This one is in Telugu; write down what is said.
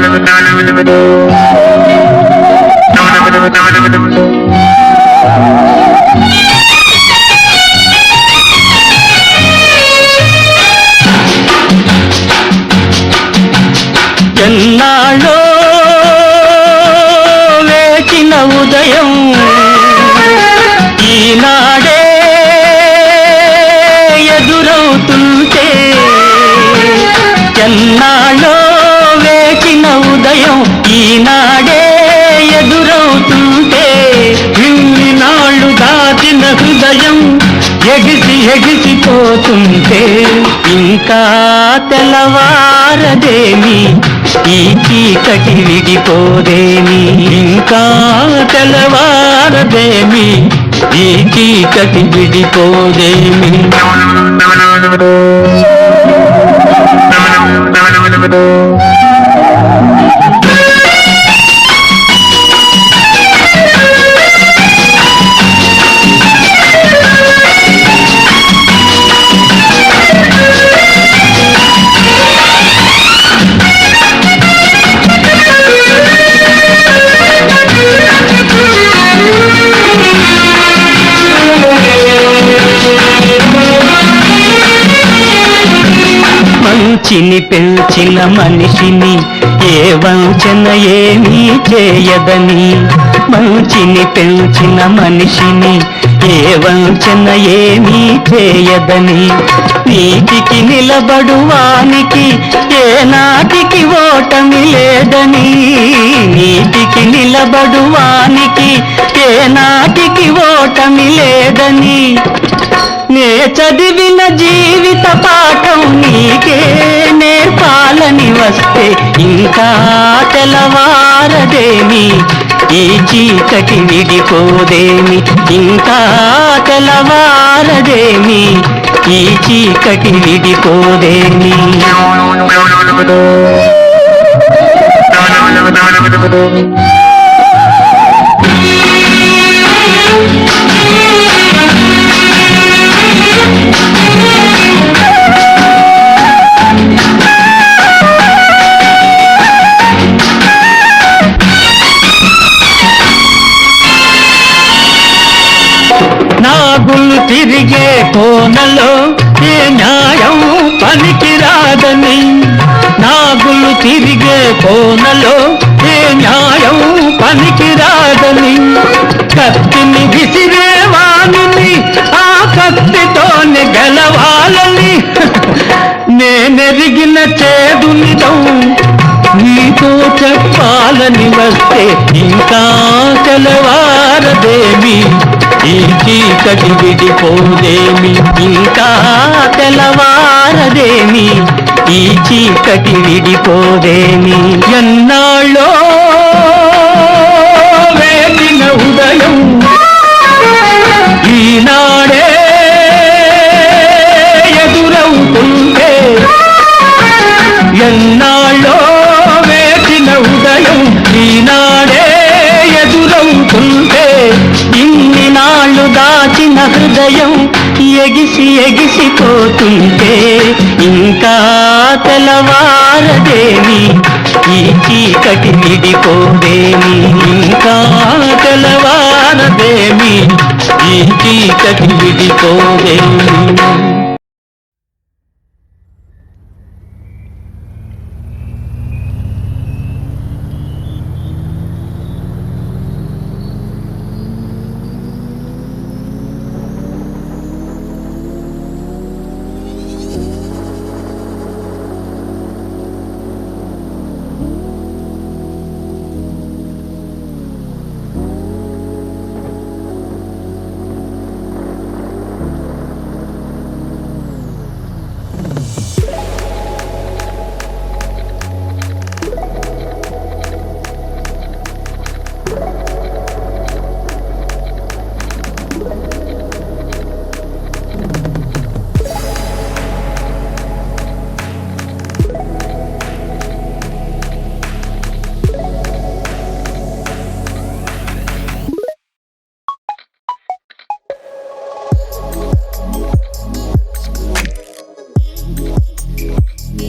ഫലമുണ്ടാകണമെന്ന് മതി ఉదయం ఈనాడే ఎదురవుతుంటే ఇన్ని నాళ్ళు దాచిన హృదయం ఎగిసి ఎగిసిపోతుంటే ఇంకా తెల్లవారదేమి ఈ చీకటి విడిపోదేమి ఇంకా తెల్లవారదేమి ఈ చీకటి విడిపోదేమి. మంచిని పెంచిన మనిషిని ఏ వంచన ఏమీ చేయదని. మంచిని పెంచిన మనిషిని ఏ వంచన ఏమీ చేయదని. నీటికి నిలబడువానికి ఏ నాటికి ఓటమి లేదని. నీటికి నిలబడువానికి ఏ నాటికి ఓటమి లేదని. నే చదివిన జీవిత పాఠం వస్తే ఇంకా తెలవారదేమి ఈ చీకటి విడిపోదేమి? ఇంకా తెలవారదేమి ఈ చీకటి విడిపోదేమి? Thank you. నాగులు తిరిగే కోనలో ఏ న్యాయం పనికిరాదని? నాగులు తిరిగే కోనలో ఏ న్యాయం పనికిరాదని? కత్తిని విసిరే వాణిని ఆ కత్తితోనే గెలవాలని. నేనెరిగిన చేదునిదం నీతో చెప్పాలని వస్తే ఇంకా తెలవారదేమి ఈ చీకటి విడిపోదేమి ఇంకా తెలవారదేమి ఈ చీకటి విడిపోదేమి? ఎన్నాళ్ళో వేసిన ఉదయం ఈనాడే ఎదురవుతుంటే ఎన్నాళ్ళో వేసిన ఉదయం ఈనాడే ఎదురవుతుంటే ఇన్ని నాళ్ళు దాచిన హృదయం ఎగిసి ఎగిసిపోతుంటే ఇంకా తెలవారదేమి ఈ చీకటి విడిపోదేమి ఇంకా తెలవారదేమి ఈ చీకటి విడిపోదేమి